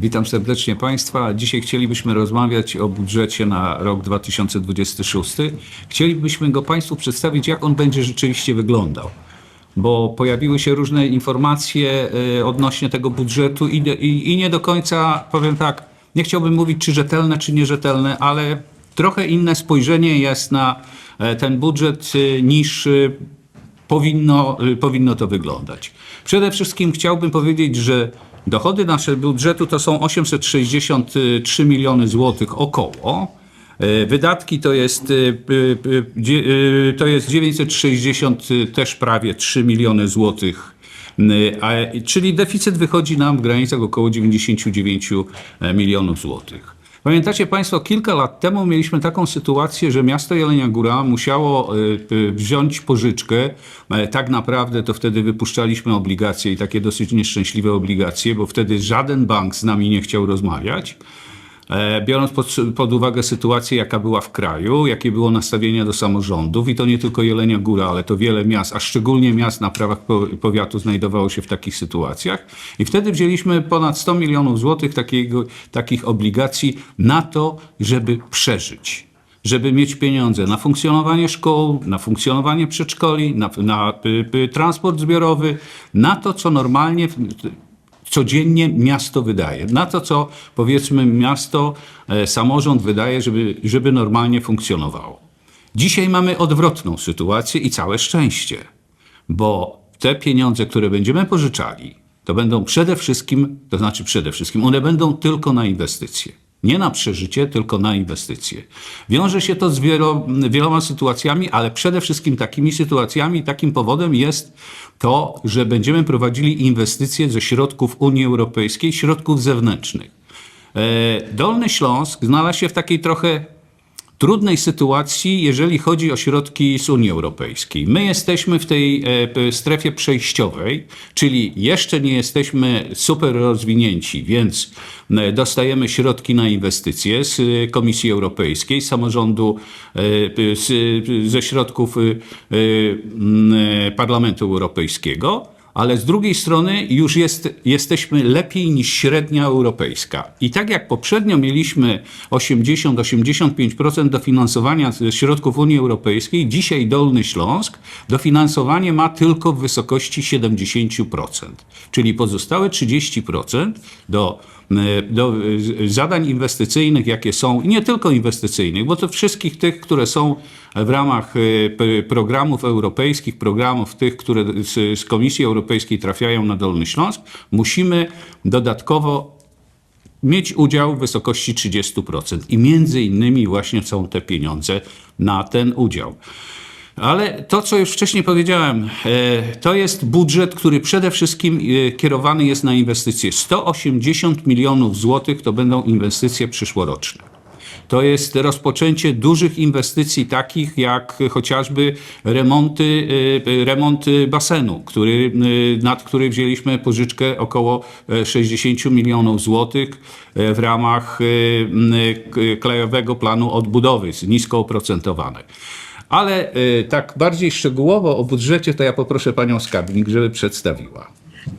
Witam serdecznie Państwa. Dzisiaj chcielibyśmy rozmawiać o budżecie na rok 2026. Chcielibyśmy go Państwu przedstawić, jak on będzie rzeczywiście wyglądał. Bo pojawiły się różne informacje y, odnośnie tego budżetu i, i, i nie do końca, powiem tak, nie chciałbym mówić czy rzetelne, czy nierzetelne, ale trochę inne spojrzenie jest na e, ten budżet y, niż y, powinno, powinno to wyglądać. Przede wszystkim chciałbym powiedzieć, że dochody naszego budżetu to są 863 miliony złotych około. Y, Wydatki to jest, dzie- y, to jest 960 y, też prawie 3 miliony złotych. Czyli deficyt wychodzi nam w granicach około 99 milionów złotych. Pamiętacie Państwo, kilka lat temu mieliśmy taką sytuację, że miasto Jelenia Góra musiało y, y, wziąć pożyczkę. E, Tak naprawdę to wtedy wypuszczaliśmy obligacje i takie dosyć nieszczęśliwe obligacje, bo wtedy żaden bank z nami nie chciał rozmawiać. E, Biorąc pod, pod uwagę sytuację, jaka była w kraju, jakie było nastawienie do samorządów, i to nie tylko Jelenia Góra, ale to wiele miast, a szczególnie miast na prawach po- powiatu znajdowało się w takich sytuacjach. I wtedy wzięliśmy ponad 100 milionów złotych takiego, takich obligacji na to, żeby przeżyć. Żeby mieć pieniądze na funkcjonowanie szkół, na funkcjonowanie przedszkoli, na, na y, y, transport zbiorowy, na to, co normalnie codziennie miasto wydaje. Na to, co powiedzmy miasto, e, samorząd wydaje, żeby, żeby normalnie funkcjonowało. Dzisiaj mamy odwrotną sytuację i całe szczęście, bo te pieniądze, które będziemy pożyczali, to będą przede wszystkim, to znaczy przede wszystkim, one będą tylko na inwestycje. Nie na przeżycie, tylko na inwestycje. Wiąże się to z wielo, wieloma sytuacjami, ale przede wszystkim takimi sytuacjami, takim powodem jest to, że będziemy prowadzili inwestycje ze środków Unii Europejskiej, środków zewnętrznych. E, Dolny Śląsk znalazł się w takiej trochę trudnej sytuacji, jeżeli chodzi o środki z Unii Europejskiej. My jesteśmy w tej e, strefie przejściowej, czyli jeszcze nie jesteśmy super rozwinięci, więc e, dostajemy środki na inwestycje z e, Komisji Europejskiej, samorządu, ze środków Parlamentu Europejskiego ale z drugiej strony już jest, jesteśmy lepiej niż średnia europejska. I tak jak poprzednio mieliśmy 80-85% dofinansowania ze środków Unii Europejskiej, dzisiaj Dolny Śląsk dofinansowanie ma tylko w wysokości 70%. Czyli pozostałe 30% do do e, zadań inwestycyjnych, jakie są, nie tylko inwestycyjnych, bo to wszystkich tych, które są w ramach e, programów europejskich, programów tych, które z Komisji Europejskiej trafiają na Dolny Śląsk, musimy dodatkowo mieć udział w wysokości 30%. I między innymi właśnie są te pieniądze na ten udział. Ale to, co już wcześniej powiedziałem, e, to jest budżet, który przede wszystkim e, kierowany jest na inwestycje. 180 milionów złotych to będą inwestycje przyszłoroczne. To jest rozpoczęcie dużych inwestycji, takich jak chociażby remonty, e, remonty basenu, który, nad który wzięliśmy pożyczkę około e, 60 milionów złotych w ramach Krajowego Planu Odbudowy, nisko oprocentowane. Ale e, tak bardziej szczegółowo o budżecie to ja poproszę panią skarbnik, żeby przedstawiła.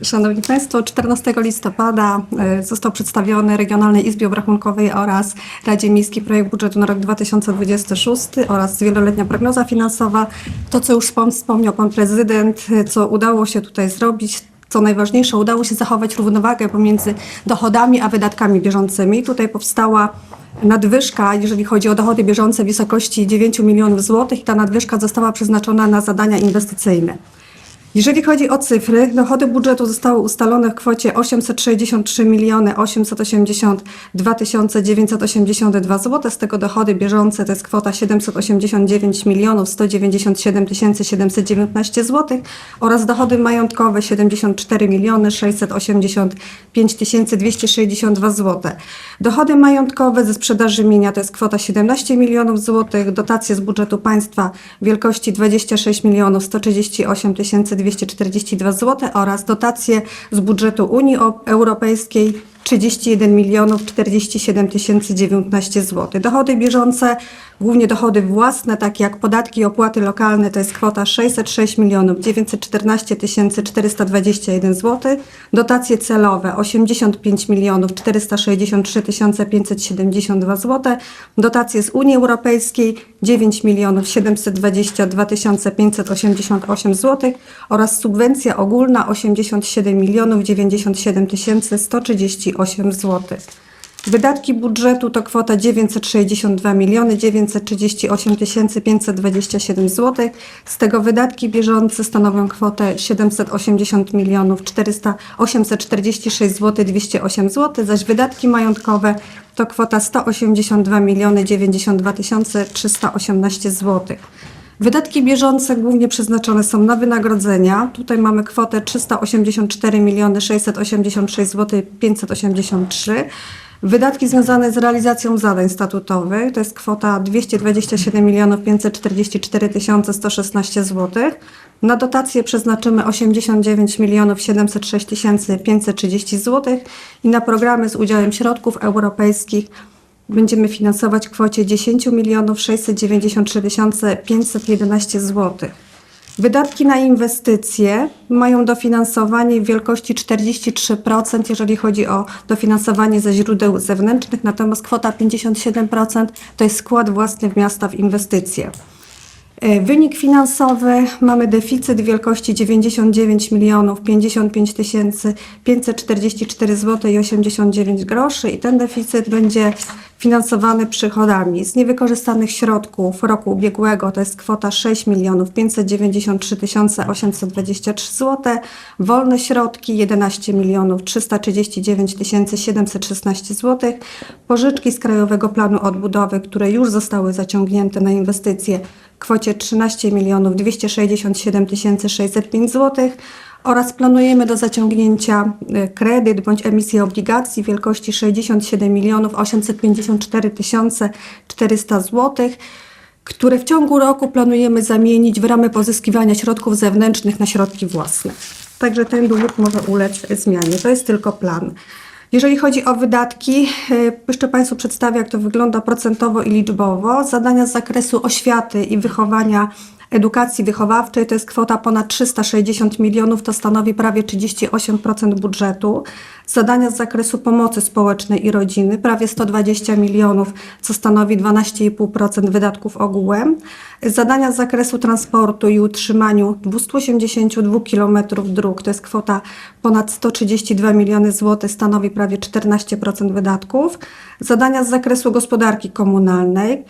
Szanowni Państwo, 14 listopada e, został przedstawiony Regionalnej Izbie Obrachunkowej oraz Radzie Miejskiej projekt budżetu na rok 2026 oraz wieloletnia prognoza finansowa. To, co już wspom- wspomniał Pan Prezydent, e, co udało się tutaj zrobić, co najważniejsze, udało się zachować równowagę pomiędzy dochodami a wydatkami bieżącymi. Tutaj powstała nadwyżka, jeżeli chodzi o dochody bieżące w wysokości 9 milionów złotych i ta nadwyżka została przeznaczona na zadania inwestycyjne. Jeżeli chodzi o cyfry, dochody budżetu zostały ustalone w kwocie 863 miliony 882 982 zł. Z tego dochody bieżące to jest kwota 789 milionów 197 719 zł oraz dochody majątkowe 74 miliony 685 262 zł. Dochody majątkowe ze sprzedaży mienia to jest kwota 17 milionów złotych, dotacje z budżetu państwa wielkości 26 milionów 138 242 zł oraz dotacje z budżetu Unii Europejskiej 31 milionów 47 019 zł. Dochody bieżące Głównie dochody własne, takie jak podatki i opłaty lokalne, to jest kwota 606 milionów 914 421 zł. Dotacje celowe 85 milionów 463 572 zł. Dotacje z Unii Europejskiej 9 milionów 722 588 zł oraz subwencja ogólna 87 milionów 97 138 zł. Wydatki budżetu to kwota 962 miliony 938 527 zł. Z tego wydatki bieżące stanowią kwotę 780 milionów 400 846 zł 208 zł, zaś wydatki majątkowe to kwota 182 miliony 92 318 zł. Wydatki bieżące głównie przeznaczone są na wynagrodzenia. Tutaj mamy kwotę 384 miliony 686 zł 583. Wydatki związane z realizacją zadań statutowych to jest kwota 227 milionów 544 116 zł. Na dotacje przeznaczymy 89 milionów 706 530 zł i na programy z udziałem środków europejskich będziemy finansować w kwocie 10 milionów 693 511 zł. Wydatki na inwestycje mają dofinansowanie w wielkości 43%, jeżeli chodzi o dofinansowanie ze źródeł zewnętrznych, natomiast kwota 57% to jest skład własny miasta w inwestycje. E, Wynik finansowy mamy deficyt wielkości 99 milionów 55 tysięcy 544 zł i 89 groszy i ten deficyt będzie finansowany przychodami z niewykorzystanych środków roku ubiegłego. To jest kwota 6 milionów 593 823 zł, wolne środki 11 milionów 339 716 zł, pożyczki z Krajowego Planu Odbudowy, które już zostały zaciągnięte na inwestycje kwocie 13 milionów 267 605 zł oraz planujemy do zaciągnięcia e, kredyt bądź emisję obligacji wielkości 67 milionów 854 400 zł, które w ciągu roku planujemy zamienić w ramach pozyskiwania środków zewnętrznych na środki własne. Także ten dług może ulec zmianie. To jest tylko plan. Jeżeli chodzi o wydatki, e, jeszcze Państwu przedstawię, jak to wygląda procentowo i liczbowo. Zadania z zakresu oświaty i wychowania, edukacji wychowawczej to jest kwota ponad 360 milionów, to stanowi prawie 38% budżetu. Zadania z zakresu pomocy społecznej i rodziny prawie 120 milionów, co stanowi 12,5% wydatków ogółem. Zadania z zakresu transportu i utrzymaniu 282 km dróg, to jest kwota ponad 132 miliony złotych, stanowi prawie 14% wydatków. Zadania z zakresu gospodarki komunalnej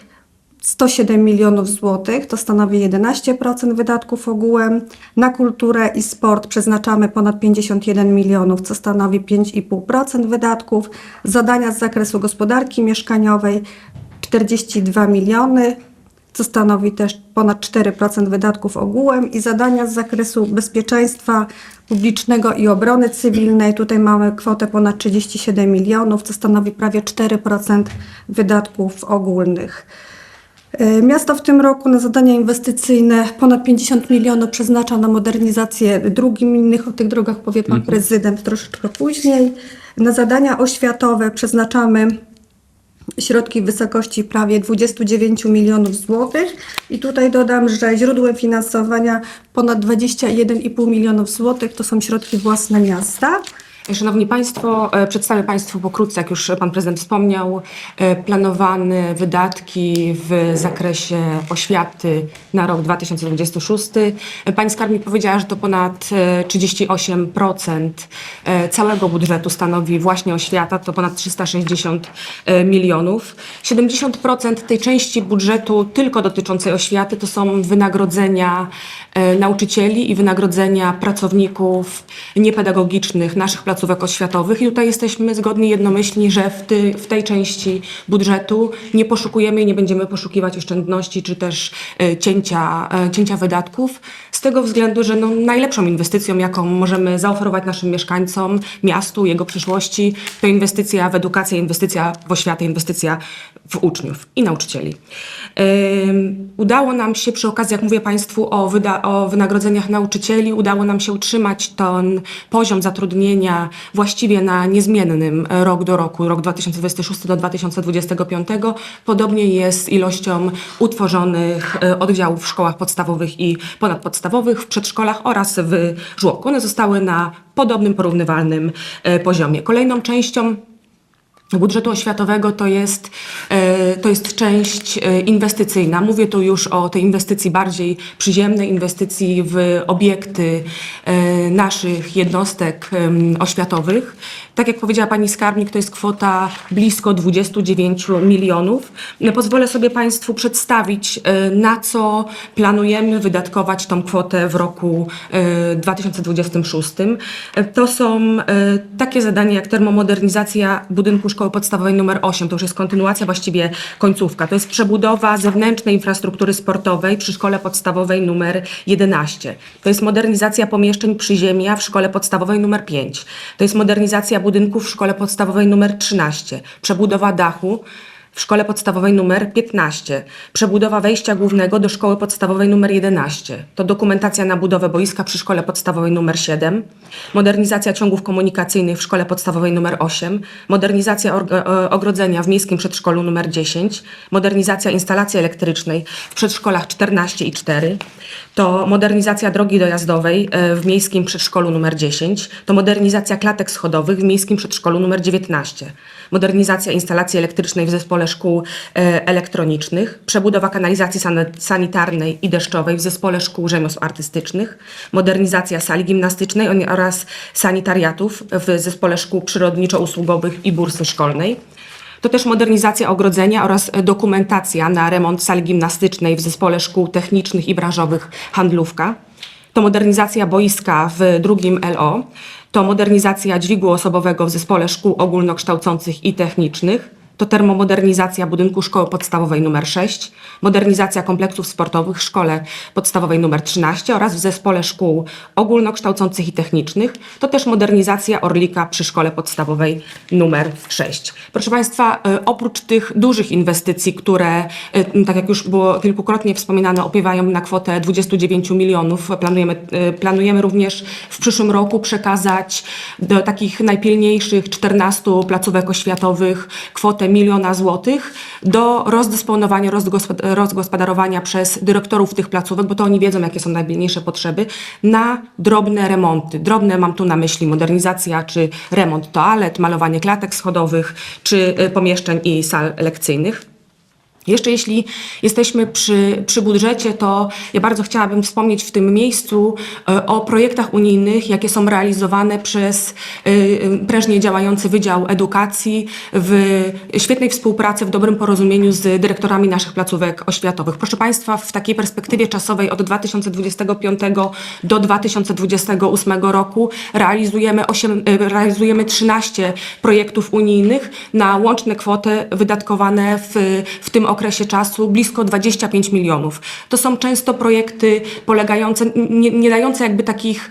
107 milionów złotych, to stanowi 11% wydatków ogółem. Na kulturę i sport przeznaczamy ponad 51 milionów, co stanowi 5,5% wydatków. Zadania z zakresu gospodarki mieszkaniowej 42 miliony, co stanowi też ponad 4% wydatków ogółem i zadania z zakresu bezpieczeństwa publicznego i obrony cywilnej. Tutaj mamy kwotę ponad 37 milionów, co stanowi prawie 4% wydatków ogólnych. E, Miasto w tym roku na zadania inwestycyjne ponad 50 milionów przeznacza na modernizację dróg gminnych. O tych drogach powie Pan Prezydent troszeczkę później. Na zadania oświatowe przeznaczamy środki w wysokości prawie 29 milionów złotych. I tutaj dodam, że źródłem finansowania ponad 21,5 milionów złotych to są środki własne miasta. Szanowni Państwo, e, przedstawię Państwu pokrótce, jak już Pan Prezydent wspomniał, e, planowane wydatki w zakresie oświaty na rok 2026. E, Pani Skarbnik powiedziała, że to ponad e, 38% e, całego budżetu stanowi właśnie oświata, to ponad 360 e, milionów. 70% tej części budżetu tylko dotyczącej oświaty to są wynagrodzenia nauczycieli i wynagrodzenia pracowników niepedagogicznych naszych placówek oświatowych. I tutaj jesteśmy zgodni jednomyślni, że w, ty, w tej części budżetu nie poszukujemy i nie będziemy poszukiwać oszczędności czy też e, cięcia, e, cięcia wydatków. Z tego względu, że no, najlepszą inwestycją, jaką możemy zaoferować naszym mieszkańcom, miastu, jego przyszłości, to inwestycja w edukację, inwestycja w oświatę, inwestycja w uczniów i nauczycieli. Udało nam się przy okazji, jak mówię Państwu o, o wynagrodzeniach nauczycieli, udało nam się utrzymać ten poziom zatrudnienia właściwie na niezmiennym e, rok do roku, rok 2026 do 2025. Podobnie jest z ilością utworzonych e, oddziałów w szkołach podstawowych i ponadpodstawowych, w przedszkolach oraz w żłobku. One zostały na podobnym, porównywalnym e, poziomie. Kolejną częścią budżetu oświatowego to jest, e, to jest część e, inwestycyjna. Mówię tu już o tej inwestycji bardziej przyziemnej, inwestycji w obiekty e, naszych jednostek oświatowych. Tak jak powiedziała pani skarbnik, to jest kwota blisko 29 milionów. Pozwolę sobie Państwu przedstawić, e, na co planujemy wydatkować tą kwotę w roku e, 2026. E, To są takie zadania jak termomodernizacja budynku szkoły podstawowej numer 8. To już jest kontynuacja, właściwie końcówka. To jest przebudowa zewnętrznej infrastruktury sportowej przy szkole podstawowej numer 11. To jest modernizacja pomieszczeń przyziemia w szkole podstawowej numer 5. To jest modernizacja budynków w szkole podstawowej numer 13. Przebudowa dachu w szkole podstawowej numer 15. Przebudowa wejścia głównego do szkoły podstawowej numer 11. To dokumentacja na budowę boiska przy szkole podstawowej numer 7. Modernizacja ciągów komunikacyjnych w szkole podstawowej numer 8. Modernizacja e, ogrodzenia w miejskim przedszkolu numer 10. Modernizacja instalacji elektrycznej w przedszkolach 14 i 4. To modernizacja drogi dojazdowej e, w miejskim przedszkolu numer 10. To modernizacja klatek schodowych w miejskim przedszkolu numer 19. Modernizacja instalacji elektrycznej w zespole szkół e, elektronicznych. Przebudowa kanalizacji san- sanitarnej i deszczowej w zespole szkół rzemiosł artystycznych. Modernizacja sali gimnastycznej oraz sanitariatów w zespole szkół przyrodniczo-usługowych i bursy szkolnej. To też modernizacja ogrodzenia oraz dokumentacja na remont sali gimnastycznej w zespole szkół technicznych i branżowych Handlówka. To modernizacja boiska w drugim LO. To modernizacja dźwigu osobowego w zespole szkół ogólnokształcących i technicznych. To termomodernizacja budynku szkoły podstawowej nr 6, modernizacja kompleksów sportowych w szkole podstawowej nr 13 oraz w zespole szkół ogólnokształcących i technicznych. To też modernizacja Orlika przy szkole podstawowej nr 6. Proszę Państwa, e, oprócz tych dużych inwestycji, które, e, tak jak już było kilkukrotnie wspominane, opiewają na kwotę 29 milionów, planujemy, e, planujemy również w przyszłym roku przekazać do takich najpilniejszych 14 placówek oświatowych kwotę miliona złotych do rozdysponowania, rozgospodarowania przez dyrektorów tych placówek, bo to oni wiedzą, jakie są najpilniejsze potrzeby, na drobne remonty. Drobne mam tu na myśli modernizacja czy remont toalet, malowanie klatek schodowych czy y, pomieszczeń i sal lekcyjnych. Jeszcze jeśli jesteśmy przy, przy budżecie, to ja bardzo chciałabym wspomnieć w tym miejscu e, o projektach unijnych, jakie są realizowane przez e, e, prężnie działający Wydział Edukacji w świetnej współpracy, w dobrym porozumieniu z dyrektorami naszych placówek oświatowych. Proszę Państwa, w takiej perspektywie czasowej od 2025 do 2028 roku realizujemy, 8, e, realizujemy 13 projektów unijnych na łączne kwoty wydatkowane w, w tym okresie czasu blisko 25 milionów. To są często projekty polegające, nie, nie dające jakby takich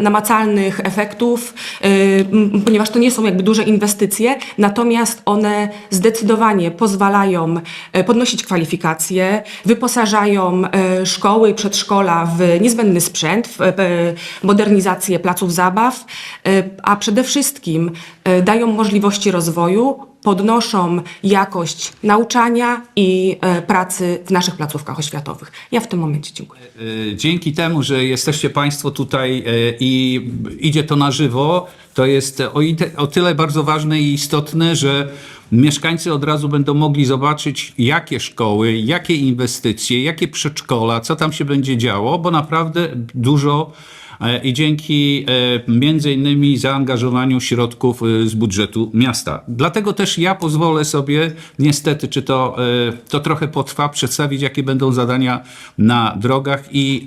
namacalnych efektów, y, ponieważ to nie są jakby duże inwestycje, natomiast one zdecydowanie pozwalają e, podnosić kwalifikacje, wyposażają e, szkoły przedszkola w niezbędny sprzęt, w e, modernizację placów zabaw, a przede wszystkim dają możliwości rozwoju, podnoszą jakość nauczania i e, pracy w naszych placówkach oświatowych. Ja w tym momencie dziękuję. E, Dzięki temu, że jesteście Państwo tutaj e, i idzie to na żywo, to jest o, tyle bardzo ważne i istotne, że mieszkańcy od razu będą mogli zobaczyć, jakie szkoły, jakie inwestycje, jakie przedszkola, co tam się będzie działo, bo naprawdę dużo i dzięki e, między innymi zaangażowaniu środków e, z budżetu miasta. Dlatego też ja pozwolę sobie, niestety, czy to, e, to trochę potrwa, przedstawić, jakie będą zadania na drogach i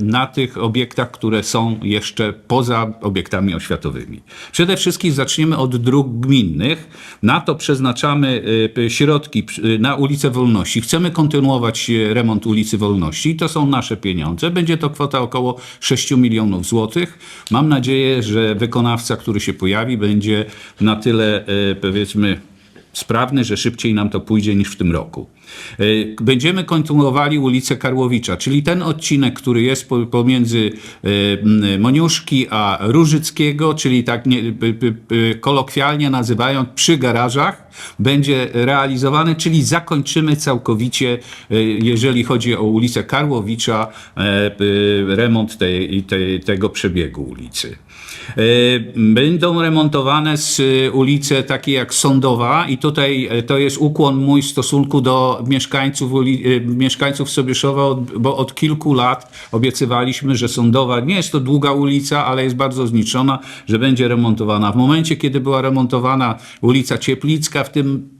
e, na tych obiektach, które są jeszcze poza obiektami oświatowymi. Przede wszystkim zaczniemy od dróg gminnych. Na to przeznaczamy e, środki na ulicę Wolności. Chcemy kontynuować e, remont ulicy Wolności. To są nasze pieniądze. Będzie to kwota około 6 milionów złotych. Mam nadzieję, że wykonawca, który się pojawi, będzie na tyle, e, powiedzmy, sprawny, że szybciej nam to pójdzie niż w tym roku. Y, Będziemy kontynuowali ulicę Karłowicza, czyli ten odcinek, który jest po- pomiędzy m, Moniuszki a Różyckiego, czyli tak nie, kolokwialnie nazywając przy garażach, będzie realizowany, czyli zakończymy całkowicie, y, jeżeli chodzi o ulicę Karłowicza, e, remont tej, tej, tego przebiegu ulicy. E, Będą remontowane z ulice takie jak Sądowa i tutaj e, to jest ukłon mój w stosunku do mieszkańców, mieszkańców Sobieszowa, bo od kilku lat obiecywaliśmy, że Sądowa, nie jest to długa ulica, ale jest bardzo zniszczona, że będzie remontowana. W momencie, kiedy była remontowana ulica Cieplicka, w tym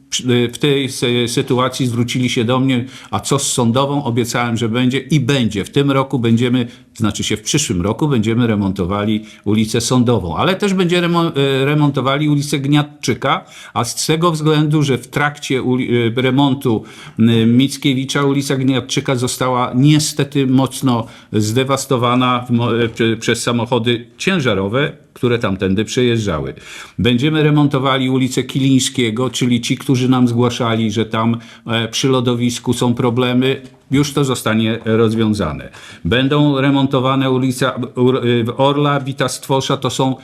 w tej sy- sytuacji zwrócili się do mnie, a co z sądową? Obiecałem, że będzie i będzie. W tym roku będziemy, znaczy się w przyszłym roku będziemy remontowali ulicę Sądową, ale też będziemy e, remontowali ulicę Gniatczyka, a z tego względu, że w trakcie e, remontu Mickiewicza ulica Gniatczyka została niestety mocno zdewastowana e, prze- przez samochody ciężarowe, które tamtędy przejeżdżały. Będziemy remontowali ulicę Kilińskiego, czyli ci, którzy nam zgłaszali, że tam przy lodowisku są problemy, już to zostanie rozwiązane. Będą remontowane ulice Orla, Wita Stwosza, to są,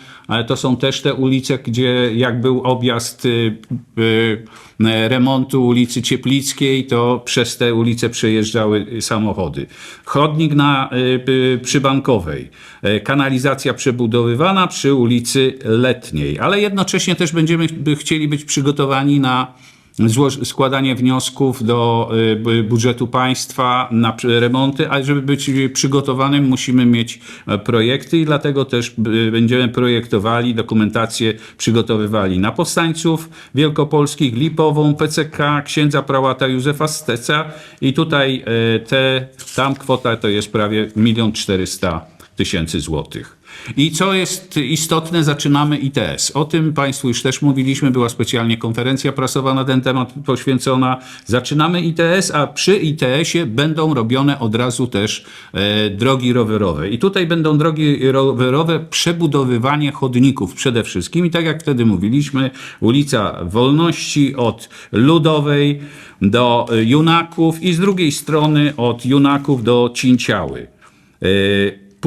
to są też te ulice, gdzie jak był objazd y, y, e, remontu ulicy Cieplickiej, to przez te ulice przejeżdżały samochody. Chodnik na y, y, przybankowej, e, kanalizacja przebudowywana przy ulicy Letniej, ale jednocześnie też będziemy chcieli być przygotowani na składanie wniosków do y, bu- budżetu państwa na remonty, ale żeby być przygotowanym musimy mieć e, projekty i dlatego też będziemy projektowali, dokumentację przygotowywali na Powstańców Wielkopolskich, Lipową, PCK, księdza prałata Józefa Steca i tutaj e, te, tam kwota to jest prawie 1 400 tysięcy złotych. I co jest istotne, zaczynamy ITS. O tym Państwu już też mówiliśmy, była specjalnie konferencja prasowa na ten temat poświęcona. Zaczynamy ITS, a przy ITS-ie będą robione od razu też e, drogi rowerowe. I tutaj będą drogi rowerowe, przebudowywanie chodników przede wszystkim. I tak jak wtedy mówiliśmy, ulica Wolności od Ludowej do e, Junaków i z drugiej strony od Junaków do Cinciały. E,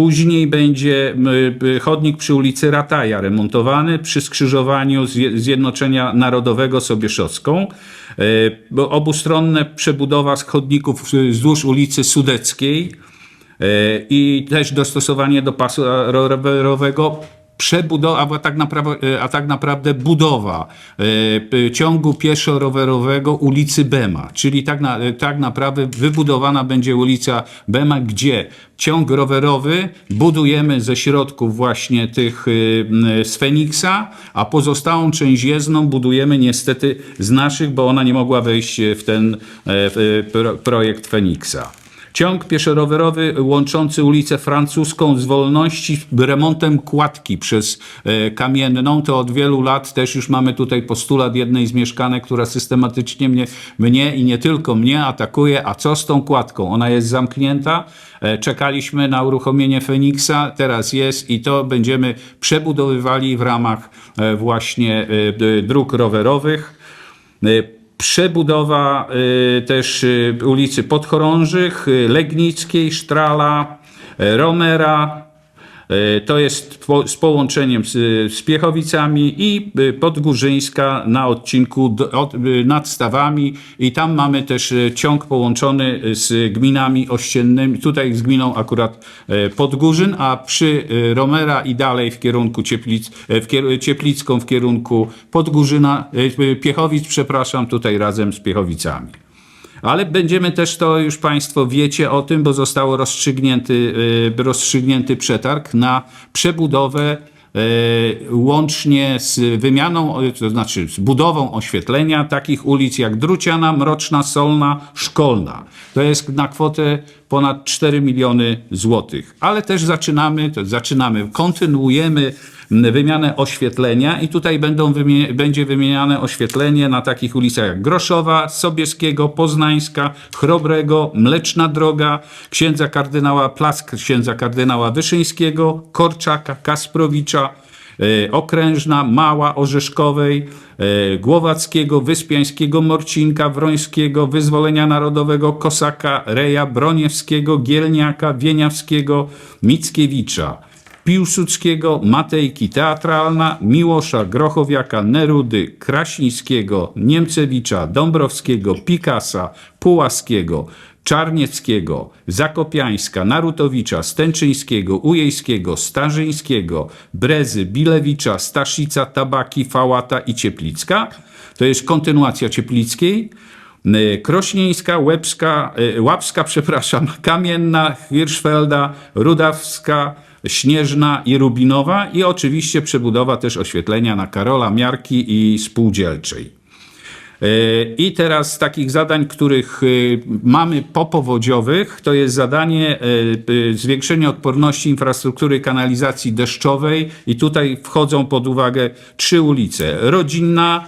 Później będzie y, chodnik przy ulicy Rataja remontowany przy skrzyżowaniu Zje- Zjednoczenia Narodowego Sobieszowską. E, bo Obustronne przebudowa z chodników y, wzdłuż ulicy Sudeckiej e, i też dostosowanie do pasu ro- rowerowego. Przebudowa, a tak, naprawdę, a tak naprawdę budowa e, ciągu pieszo-rowerowego ulicy Bema, czyli tak, na, tak naprawdę wybudowana będzie ulica Bema, gdzie ciąg rowerowy budujemy ze środków właśnie tych z Feniksa, a pozostałą część jezdną budujemy niestety z naszych, bo ona nie mogła wejść w ten e, e, projekt Feniksa. Ciąg pieszo-rowerowy łączący ulicę Francuską z Wolności remontem kładki przez e, Kamienną, to od wielu lat też już mamy tutaj postulat jednej z mieszkanek, która systematycznie mnie, mnie i nie tylko mnie atakuje, a co z tą kładką? Ona jest zamknięta, e, czekaliśmy na uruchomienie Feniksa, teraz jest i to będziemy przebudowywali w ramach e, właśnie dróg rowerowych. Przebudowa y, też y, ulicy Podchorążych, y, Legnickiej, Sztrala, Romera. Y, To jest z połączeniem z, z Piechowicami i y, Podgórzyńska na odcinku do, od, y, nad Stawami i tam mamy też ciąg połączony z gminami ościennymi, tutaj z gminą akurat Podgórzyn, a przy Romera i dalej w kierunku Cieplic, w kier, Cieplicką w kierunku Podgórzyna, Piechowic, przepraszam, tutaj razem z Piechowicami. Ale będziemy też, to już Państwo wiecie o tym, bo został rozstrzygnięty, y, rozstrzygnięty przetarg na przebudowę y, łącznie z wymianą, to znaczy z budową oświetlenia takich ulic jak Druciana, Mroczna, Solna, Szkolna. To jest na kwotę ponad 4 miliony złotych. Ale też zaczynamy, zaczynamy, kontynuujemy wymianę oświetlenia i tutaj będą będzie wymieniane oświetlenie na takich ulicach jak Groszowa, Sobieskiego, Poznańska, Chrobrego, Mleczna Droga, księdza kardynała Plask, księdza kardynała Wyszyńskiego, Korczaka, Kasprowicza, e, Okrężna, Mała, Orzeszkowej, e, Głowackiego, Wyspiańskiego, Morcinka, Wrońskiego, Wyzwolenia Narodowego, Kosaka, Reja, Broniewskiego, Gielniaka, Wieniawskiego, Mickiewicza. Piłsudskiego, Matejki Teatralna, Miłosza, Grochowiaka, Nerudy, Krasińskiego, Niemcewicza, Dąbrowskiego, Pikasa, Pułaskiego, Czarnieckiego, Zakopiańska, Narutowicza, Stęczyńskiego, Ujejskiego, Starzyńskiego, Brezy, Bilewicza, Staszica, Tabaki, Fałata i Cieplicka. To jest kontynuacja Cieplickiej. Y, Krośnieńska, Łebska, y, Łapska, przepraszam, Kamienna, Hirschfelda, Rudawska, Śnieżna i Rubinowa i oczywiście przebudowa też oświetlenia na Karola Miarki i Spółdzielczej. E, I teraz z takich zadań, których y, mamy popowodziowych, to jest zadanie e, zwiększenia odporności infrastruktury kanalizacji deszczowej i tutaj wchodzą pod uwagę trzy ulice. Rodzinna,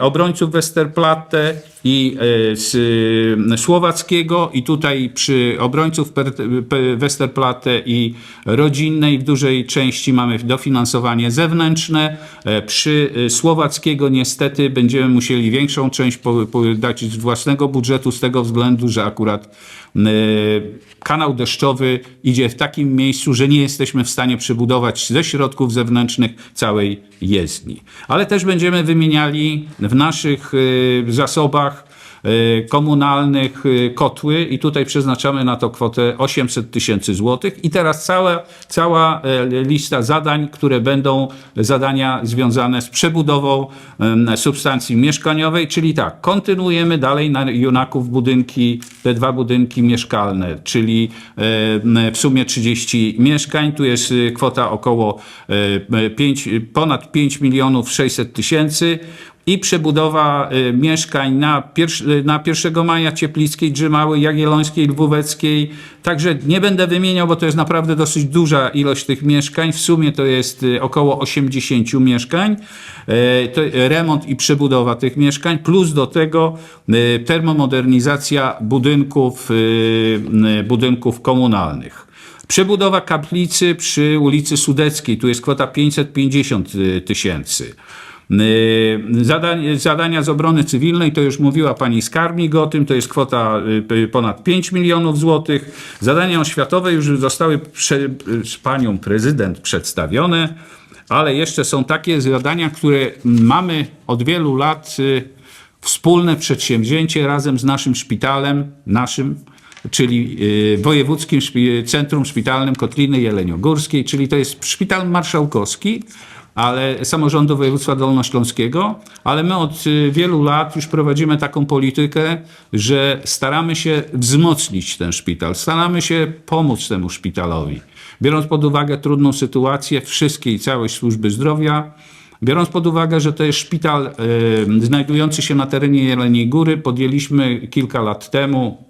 Obrońców Westerplatte i e, z Słowackiego i tutaj przy Obrońców Westerplatte i Rodzinnej w dużej części mamy dofinansowanie zewnętrzne. E, Przy Słowackiego niestety będziemy musieli większą część po, po, dać z własnego budżetu z tego względu, że akurat y, kanał deszczowy idzie w takim miejscu, że nie jesteśmy w stanie przebudować ze środków zewnętrznych całej jezdni. Ale też będziemy wymieniali w naszych y, zasobach komunalnych y, kotły i tutaj przeznaczamy na to kwotę 800 tysięcy złotych. I teraz cała, cała e, lista zadań, które będą zadania związane z przebudową substancji mieszkaniowej, czyli tak, kontynuujemy dalej na Junaków budynki, te dwa budynki mieszkalne, czyli w sumie 30 mieszkań, tu jest y, kwota około e, 5, ponad 5 milionów 600 tysięcy i przebudowa y, mieszkań na, pierwsz, y, na 1 maja Cieplickiej, Drzymały, Jagiellońskiej, Lwóweckiej. Także nie będę wymieniał, bo to jest naprawdę dosyć duża ilość tych mieszkań. W sumie to jest y, około 80 mieszkań. To remont i przebudowa tych mieszkań, plus do tego termomodernizacja budynków, budynków komunalnych. Przebudowa kaplicy przy ulicy Sudeckiej, tu jest kwota 550 tysięcy. Y, zadania z obrony cywilnej, to już mówiła pani skarbnik o tym, to jest kwota y, ponad 5 milionów złotych. Zadania oświatowe już zostały prze, panią prezydent przedstawione, ale jeszcze są takie zadania, które mamy od wielu lat y, wspólne przedsięwzięcie razem z naszym szpitalem, naszym, czyli Wojewódzkim Centrum Szpitalnym Kotliny Jeleniogórskiej, czyli to jest szpital marszałkowski, ale samorządu województwa dolnośląskiego, ale my od y, wielu lat już prowadzimy taką politykę, że staramy się wzmocnić ten szpital, staramy się pomóc temu szpitalowi. Biorąc pod uwagę trudną sytuację wszystkiej całej służby zdrowia, Biorąc pod uwagę, że to jest szpital y, znajdujący się na terenie Jeleniej Góry, podjęliśmy kilka lat temu,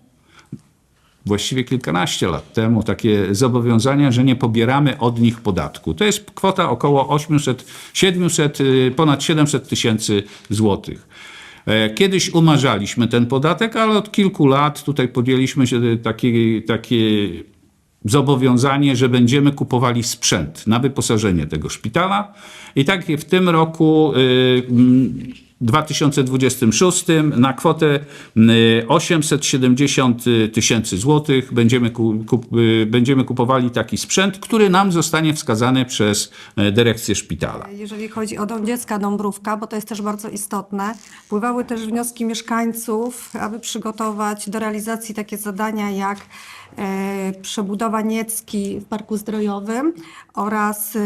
właściwie kilkanaście lat temu, takie zobowiązania, że nie pobieramy od nich podatku. To jest kwota około 800, 700, y, ponad 700 tysięcy złotych. E, Kiedyś umarzaliśmy ten podatek, ale od kilku lat tutaj podjęliśmy się takie, takie zobowiązanie, że będziemy kupowali sprzęt na wyposażenie tego szpitala. I tak w tym roku y, mm, 2026 na kwotę y, 870 tysięcy złotych będziemy, ku, kup, y, będziemy kupowali taki sprzęt, który nam zostanie wskazany przez y, dyrekcję szpitala. Jeżeli chodzi o Dom Dziecka Dąbrówka, bo to jest też bardzo istotne, pływały też wnioski mieszkańców, aby przygotować do realizacji takie zadania jak e, przebudowa Niecki w Parku Zdrojowym oraz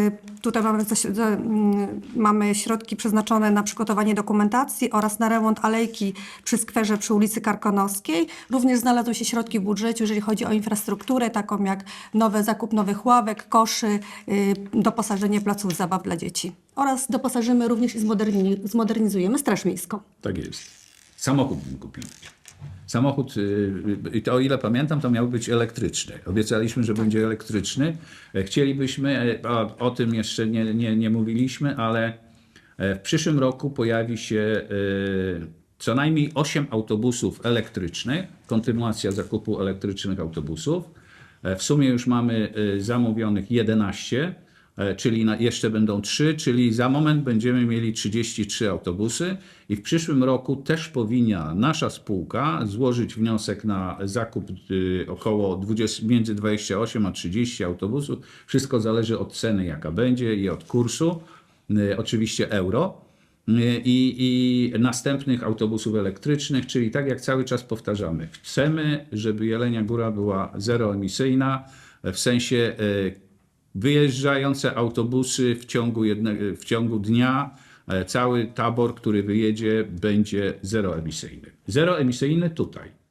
tutaj mamy, mm, mamy środki przeznaczone na przygotowanie dokumentacji oraz na remont alejki przy skwerze przy ulicy Karkonoskiej. Również znalazły się środki w budżecie, jeżeli chodzi o infrastrukturę, taką jak nowy zakup nowych ławek, koszy, y, doposażenie placów zabaw dla dzieci. Oraz doposażymy również i zmoderni- zmodernizujemy Straż Miejską. Tak jest. Samochód bym kupił. Samochód, y, i to o ile pamiętam, to miał być elektryczny. Obiecaliśmy, że będzie elektryczny. Chcielibyśmy, e, o, o tym jeszcze nie, nie, nie mówiliśmy, ale w przyszłym roku pojawi się e, co najmniej 8 autobusów elektrycznych, kontynuacja zakupu elektrycznych autobusów. E, W sumie już mamy e, zamówionych 11. e, czyli jeszcze będą trzy, czyli za moment będziemy mieli 33 autobusy i w przyszłym roku też powinna nasza spółka złożyć wniosek na zakup y, około 20, między 28 a 30 autobusów. Wszystko zależy od ceny, jaka będzie i od kursu, oczywiście euro. Y, I, i następnych autobusów elektrycznych, czyli tak jak cały czas powtarzamy, chcemy, żeby Jelenia Góra była zeroemisyjna, w sensie y, wyjeżdżające autobusy w ciągu, jedne, w ciągu dnia, cały tabor, który wyjedzie, będzie zeroemisyjny. Zeroemisyjny tutaj.